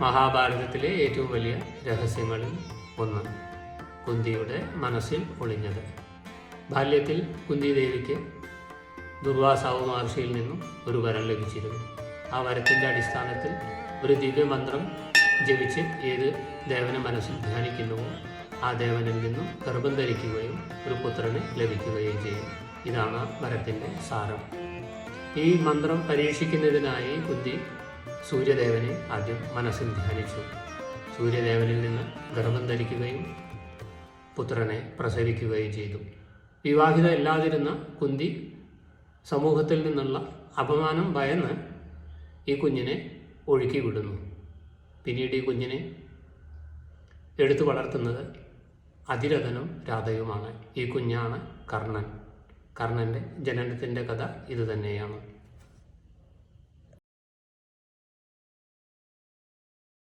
മഹാഭാരതത്തിലെ ഏറ്റവും വലിയ രഹസ്യങ്ങളിൽ ഒന്ന് കുന്തിയുടെ മനസ്സിൽ ഒളിഞ്ഞത്. ബാല്യത്തിൽ കുന്തി ദേവിക്ക് ദുർവാസാവ് മഹർഷിയിൽ നിന്നും ഒരു വരം ലഭിച്ചിരുന്നു. ആ വരത്തിന്റെ അടിസ്ഥാനത്തിൽ ഒരു ദിവ്യമന്ത്രം ജപിച്ച് ഏത് ദേവനെ മനസ്സിൽ ധ്യാനിക്കുന്നുവോ ആ ദേവനിൽ നിന്നും ഗർഭം ധരിക്കുകയും ഒരു പുത്രന് ലഭിക്കുകയും ചെയ്യും. ഇതാണ് വരത്തിന്റെ സാരം. ഈ മന്ത്രം പരീക്ഷിക്കുന്നതിനായി കുന്തി സൂര്യദേവനെ ആദ്യം മനസ്സിൽ ധ്യാനിച്ചു. സൂര്യദേവനിൽ നിന്ന് ഗർഭം ധരിക്കുകയും പുത്രനെ പ്രസവിക്കുകയും ചെയ്തു. വിവാഹിത ഇല്ലാതിരുന്ന കുന്തി സമൂഹത്തിൽ നിന്നുള്ള അപമാനം ഭയന്ന് ഈ കുഞ്ഞിനെ ഒഴുക്കി വിടുന്നു. പിന്നീട് ഈ കുഞ്ഞിനെ എടുത്തു വളർത്തുന്നത് അതിരഥനും രാധയുമാണ്. ഈ കുഞ്ഞാണ് കർണൻ. കർണന്റെ ജനനത്തിന്റെ കഥ ഇത് തന്നെയാണ്.